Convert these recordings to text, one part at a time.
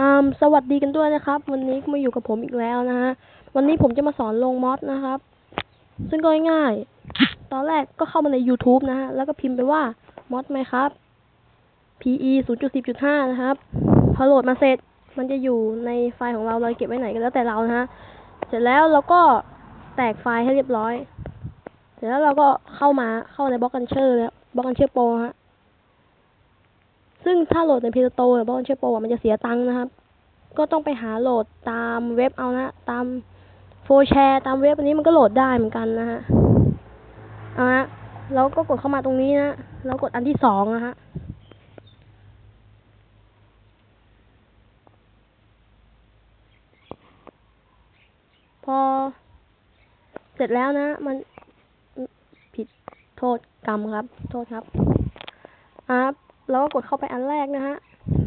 อ่าสวัสดีกันด้วยนะครับ วันนี้มาอยู่กับผมอีกแล้วนะฮะวันนี้ผมจะมาสอนลงมอดนะครับ ซึ่งก็ง่ายๆตอนแรกก็เข้ามาใน YouTube นะฮะแล้วก็พิมพ์ไปว่ามอดไหมครับ PE 0.10.5 นะครับ พอโหลดมาเสร็จมันจะอยู่ในไฟล์ของเราเราเก็บไว้ไหนก็แล้วแต่เรานะฮะเสร็จแล้วเราก็แตกไฟล์ให้เรียบร้อย เสร็จแล้วเราก็เข้ามาเข้าในบล็อกกันเชอร์แล้วบล็อกกันเชอร์โปรฮะ ซึ่งถ้าโหลดในเพจโตหรือบล็อกกันเชอร์โปรมันจะเสียตังค์นะครับ ก็ต้องไปหาโหลดตามเว็บเอานะ ตามโฟแชร์ตามเว็บอันนี้มันก็โหลดได้เหมือนกันนะฮะเอาฮะเราก็กดเข้ามาตรงนี้นะแล้วกดอันที่สองนะฮะพอ เสร็จแล้วนะ มันผิดโทษกรรมครับ โทษครับอะ เราก็กดเข้าไปอันแรกนะฮะ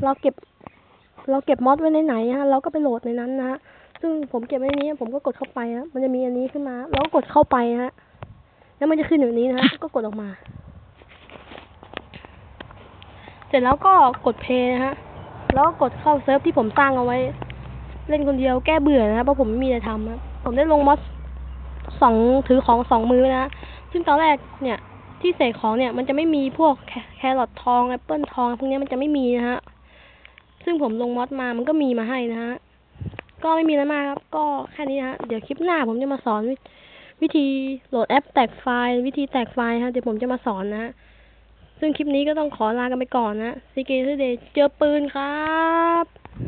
เราเก็บ เราเก็บมอดไว้ในไหนฮะ เราก็ไปโหลดในนั้นนะฮะ ซึ่งผมเก็บไว้นี้ ผมก็กดเข้าไปนะมันจะมีอันนี้ขึ้นมา เราก็กดเข้าไปนะฮะ แล้วมันจะขึ้นแบบนี้นะฮะ ก็กดออกมา เสร็จแล้วก็กดเพย์นะฮะ แล้วก็กดเข้าเซิร์ฟที่ผมตั้งเอาไว้ เล่นคนเดียวแก้เบื่อนะครับเพราะผมไม่มีอะไรทำครับผมได้ลงมอสสองถือของสองมือนะ ซึ่งตอนแรกเนี่ย ที่เสกของเนี่ยมันจะไม่มีพวกแครอททองแอปเปิลทองพวกนี้มันจะไม่มีนะฮะ ซึ่งผมลงมอสมามันก็มีมาให้นะฮะ ก็ไม่มีอะไรมากครับ ก็แค่นี้นะฮะ เดี๋ยวคลิปหน้าผมจะมาสอนวิธีโหลดแอปแตกไฟล์ วิธีแตกไฟล์ฮะ เดี๋ยวผมจะมาสอนนะฮะ ซึ่งคลิปนี้ก็ต้องขอลากันไปก่อนนะซีเกย์เดย์เจอปืนครับ